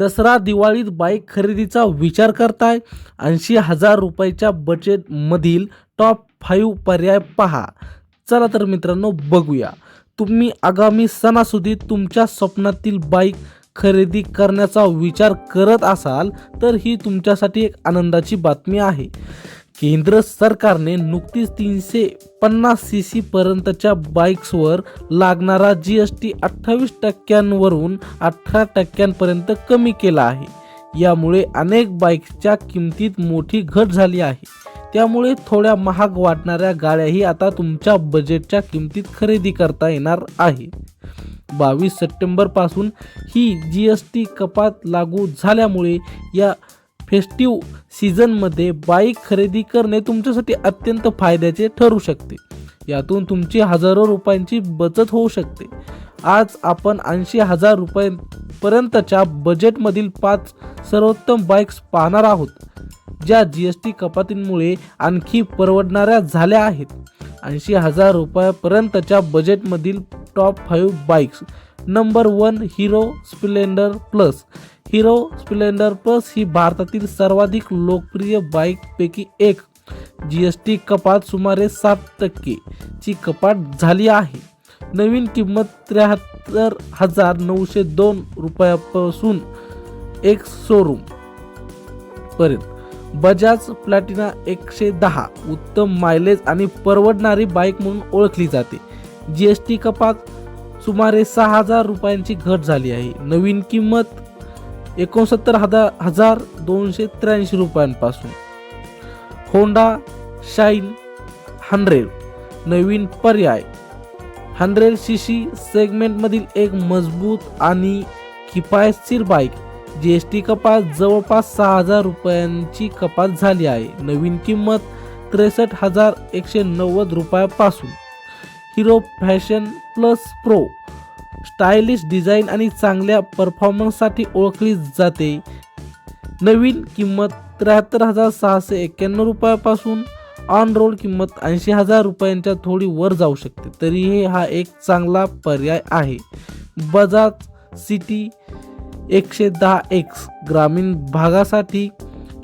दसरा दिवाळीत बाईक खरेदीचा विचार करताय? ऐंशी हजार रुपयाच्या बजेटमधील टॉप फाईव्ह पर्याय पहा. चला तर मित्रांनो बघूया. तुम्ही आगामी सणासुदीत तुमच्या स्वप्नातील बाईक खरेदी करण्याचा विचार करत असाल तर ही तुमच्यासाठी एक आनंदाची बातमी आहे. केंद्र सरकारने नुकतीच तीनशे पन्नास सी सी पर्यंतच्या बाईक्सवर लागणारा जी एस टी अठ्ठावीस टक्क्यांवरून अठरा टक्क्यांपर्यंत कमी केला आहे. यामुळे अनेक बाईक्सच्या किमतीत मोठी घट झाली आहे. त्यामुळे थोड्या महाग वाटणाऱ्या गाड्याही आता तुमच्या बजेटच्या किमतीत खरेदी करता येणार आहे. बावीस सप्टेंबरपासून ही जी एस टी कपात लागू झाल्यामुळे या फेस्टिव्ह सीझनमध्ये बाईक खरेदी करणे तुमच्यासाठी अत्यंत फायद्याचे ठरू शकते. यातून तुमची हजारो रुपयांची बचत होऊ शकते. आज आपण ऐंशी हजार रुपयांपर्यंतच्या बजेटमधील पाच सर्वोत्तम बाईक्स पाहणार आहोत ज्या जी एस टी कपातींमुळे आणखी परवडणाऱ्या झाल्या आहेत. ऐंशी हजार रुपयापर्यंतच्या बजेटमधील top five bikes number one Hero Splendor plus Hero Splendor plus ही भारतातील सर्वाधिक लोकप्रिय बाईकपैकी एक. जी एस टी कपात सुमारे सात टक्के ची कपात झाली आहे. नवीन किंमत त्र्याहत्तर हजार नऊशे दोन रुपयापासून एक शोरूम पर्यंत. बजाज प्लॅटिना एकशे दहा उत्तम मायलेज आणि परवडणारी बाईक म्हणून ओळखली जाते. जी एस टी कपात सुमारे सहा हजार रुपयांची घट झाली आहे. नवीन किंमत एकोणसत्तर हजार हजार दोनशे त्र्याऐंशी रुपयांपासून. होंडा शाईन हंड्रेड नवीन पर्याय. हंड्रेड सी सी सेगमेंटमधील एक मजबूत आणि किफायतशीर बाईक जी एस टी कपात जवळपास सहा हजार रुपयांची कपात झाली आहे. नवीन किंमत त्रेसष्ट हजार एकशे नव्वद रुपयापासून. Hero Fashion plus Pro stylish design आणि चांगल्या परफॉर्मन्ससाठी ओळखली जाते. नवीन किंमत त्र्याहत्तर हजार सहाशे एक्क्याण्णव रुपयापासून ऑन रोड किंमत ऐंशी हजार रुपयांच्या थोडी वर जाऊ शकते. तरीही हा एक चांगला पर्याय आहे. बजाज सिटी एकशे दहा एक्स ग्रामीण भागासाठी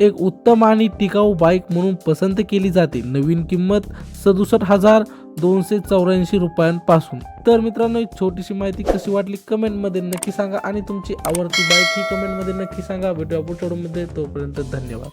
एक उत्तम आणि टिकाऊ बाईक म्हणून पसंत केली जाते. नवीन किंमत सदुसष्ट हजार दोनशे चौऱ्याऐंशी रुपयांपासून. तर मित्रांनो एक छोटीशी माहिती कशी वाटली कमेंटमध्ये नक्की सांगा आणि तुमची आवडती बाईक ही कमेंटमध्ये नक्की सांगा. भेटूया पुढच्या व्हिडिओमध्ये. तोपर्यंत धन्यवाद.